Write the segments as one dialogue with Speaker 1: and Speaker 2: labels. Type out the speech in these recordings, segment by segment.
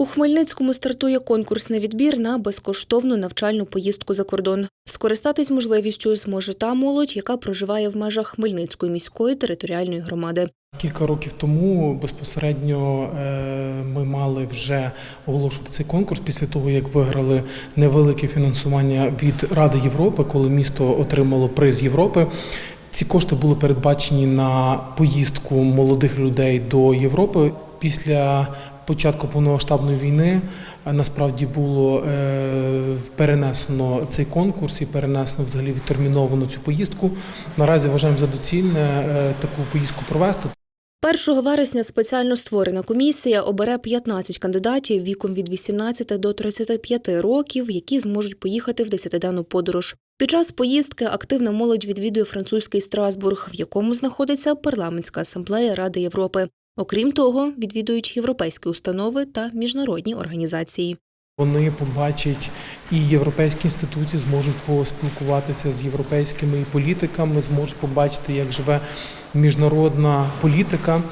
Speaker 1: У Хмельницькому стартує конкурсний відбір на безкоштовну навчальну поїздку за кордон. Скористатись можливістю зможе та молодь, яка проживає в межах Хмельницької міської територіальної громади.
Speaker 2: Кілька років тому безпосередньо е, ми мали вже оголошувати цей конкурс після того, як виграли невелике фінансування від Ради Європи, коли місто отримало приз Європи. Ці кошти були передбачені на поїздку молодих людей до Європи. Після початку повномасштабної війни е, насправді було е, перенесено цей конкурс і перенесено взагалі відтерміновано цю поїздку. Наразі вважаємо за доцільне е, таку поїздку провести.
Speaker 1: 1 вересня спеціально створена комісія обере 15 кандидатів віком від 18 до 35 років, які зможуть поїхати в десятиденну подорож. Під час поїздки активна молодь відвідує французький Страсбург, в якому знаходиться парламентська асамблея Ради Європи. Окрім того, відвідують європейські установи та міжнародні організації.
Speaker 2: Вони побачать і європейські інституції, зможуть поспілкуватися з європейськими політиками, зможуть побачити, як живе міжнародна політика.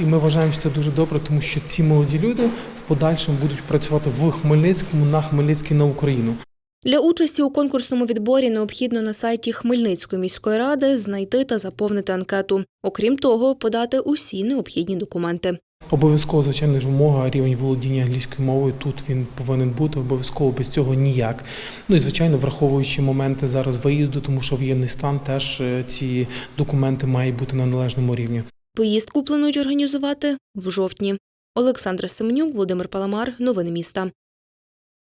Speaker 2: І ми вважаємо, що це дуже добре, тому що ці молоді люди в подальшому будуть працювати в Хмельницькому на Хмельницький на Україну.
Speaker 1: Для участі у конкурсному відборі необхідно на сайті Хмельницької міської ради знайти та заповнити анкету. Окрім того, подати усі необхідні документи.
Speaker 2: Обов'язково, звичайно ж, вимога рівень володіння англійською мовою. Тут він повинен бути обов'язково без цього ніяк. Ну і звичайно, враховуючи моменти зараз виїзду, тому що воєнний стан теж е, ці документи мають бути на належному рівні.
Speaker 1: Поїздку планують організувати в жовтні. Олександра Семенюк, Володимир Паламар. Новини міста.